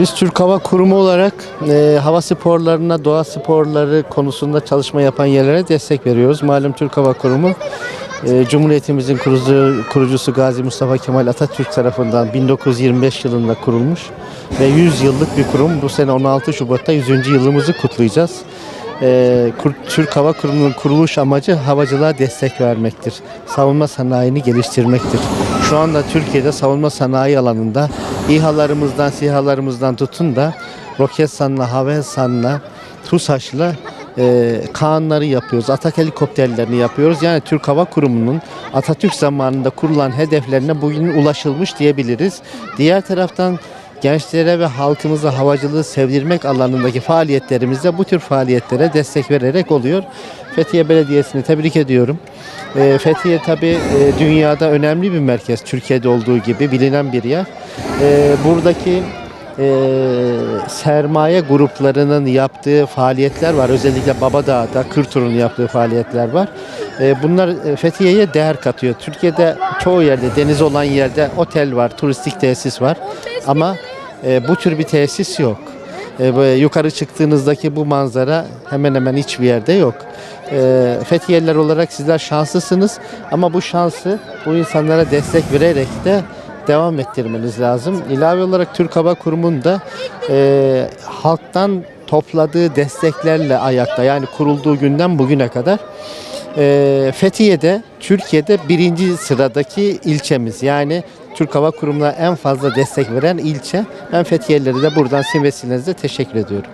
Biz Türk Hava Kurumu olarak e, hava sporlarına, doğa sporları konusunda çalışma yapan yerlere destek veriyoruz. Malum Türk Hava Kurumu e, Cumhuriyetimizin kurucu, kurucusu Gazi Mustafa Kemal Atatürk tarafından 1925 yılında kurulmuş ve 100 yıllık bir kurum. Bu sene 16 Şubat'ta 100. yılımızı kutlayacağız. E, Türk Hava Kurumu'nun kuruluş amacı havacılığa destek vermektir. Savunma sanayini geliştirmektir. Şu anda Türkiye'de savunma sanayi alanında İHA'larımızdan, SİHA'larımızdan tutun da Roketsan'la, Havelsan'la, TUSAŞ'la e, Kaanları yapıyoruz. Atak helikopterlerini yapıyoruz. Yani Türk Hava Kurumu'nun Atatürk zamanında kurulan hedeflerine bugün ulaşılmış diyebiliriz. Diğer taraftan gençlere ve halkımıza havacılığı sevdirmek alanındaki faaliyetlerimizde bu tür faaliyetlere destek vererek oluyor. Fethiye Belediyesi'ni tebrik ediyorum. E, Fethiye tabi dünyada önemli bir merkez. Türkiye'de olduğu gibi bilinen bir yer. E, buradaki e, sermaye gruplarının yaptığı faaliyetler var. Özellikle Babadağ'da Kırtur'un yaptığı faaliyetler var. E, bunlar e, Fethiye'ye değer katıyor. Türkiye'de çoğu yerde deniz olan yerde otel var, turistik tesis var. Ama e, bu tür bir tesis yok. E, yukarı çıktığınızdaki bu manzara hemen hemen hiçbir yerde yok. E, Fethiyeliler olarak sizler şanslısınız ama bu şansı bu insanlara destek vererek de devam ettirmeniz lazım. İlave olarak Türk Hava Kurumu'nda e, halktan topladığı desteklerle ayakta yani kurulduğu günden bugüne kadar e, Fethiye'de Türkiye'de birinci sıradaki ilçemiz. Yani Türk Hava Kurumu'na en fazla destek veren ilçe. Ben Fethiyelilere de buradan sizin vesilenizle teşekkür ediyorum.